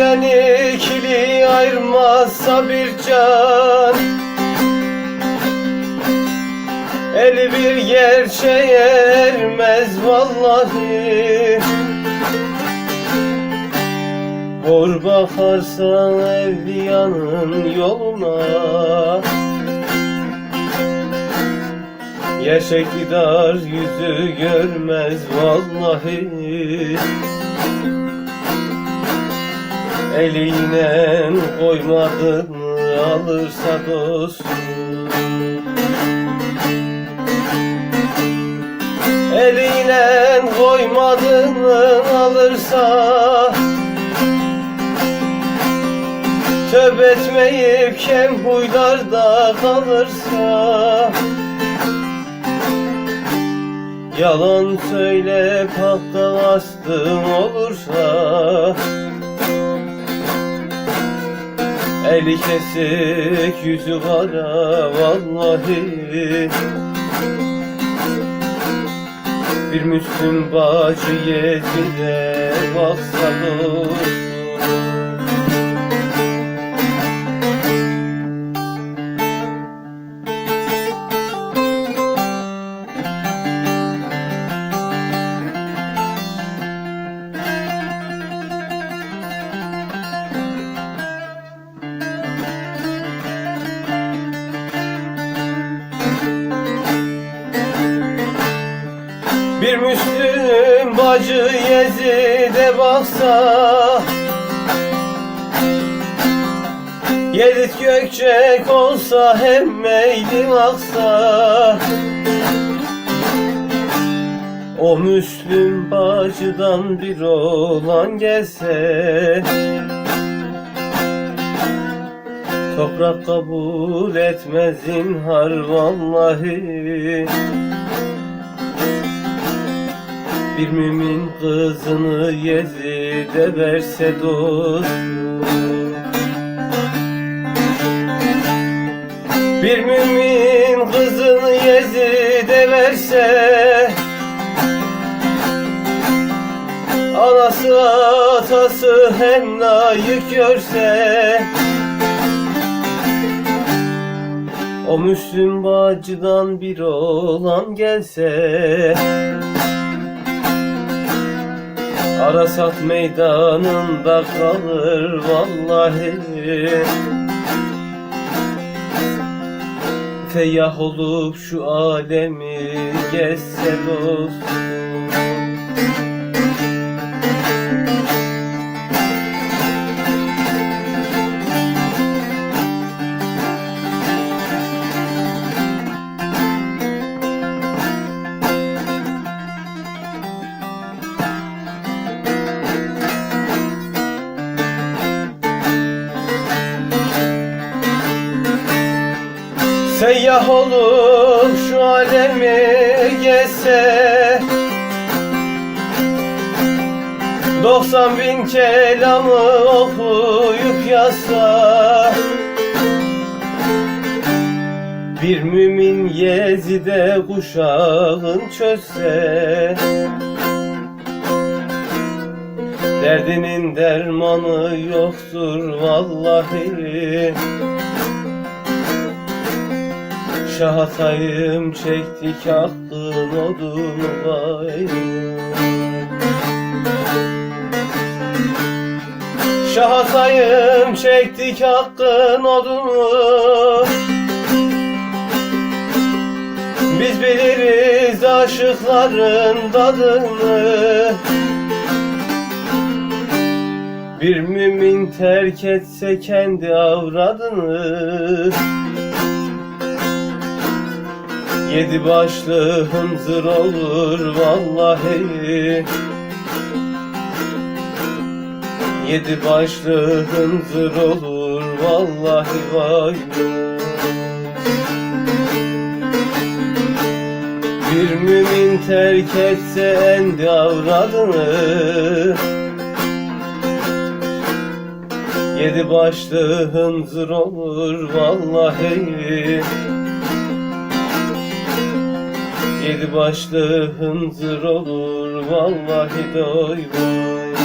Sevgiden ikili ayırmazsa bir can. Eli bir gerçeğe ermez vallahi. Vur bakarsan evliyanın yoluna. Gerçek gidar yüzü görmez vallahi Eliyle koymadığını alırsa dostum. Eliyle koymadığını alırsa. Tövbe etmeyip kem huylarda kalırsa. Yalan söyle hakta bastım olursa Eli kesik yüzü kara vallahi. Bir Müslüm bacı yezide baksa dostum bacı Yezid'e baksa Yedit gökçek olsa hem meylim aksa O Müslüm bacıdan bir oğlan gelse Toprak kabul etmez zinhar vallahi Bir mümin kızını Yezid'e verse dostum Bir mümin kızını Yezid'e verse Anası atası hem layık görse. O Müslüm bacıdan bir oğlan gelse Arasat meydanında kalır vallahi. Feyyah olup şu alemi gezse dostum Seyyah olup şu alemi gezse Doksan bin kelamı okuyup yazsa Bir mümin Yezide kuşağın çözse Derdinin dermanı yoktur vallahi Şahatayım çektik hakkın odunu vay Şahatayım çektik hakkın odunu. Biz biliriz aşıkların tadını. Bir mümin terk etse kendi avradını Yedi başlı hınzır olur vallahi. Yedi başlı hınzır olur vallahi vay. Bir mümin terk etse endi avradını. Yedi başlı hınzır olur vallahi Yedi başlı hınzır olur vallahi doymaz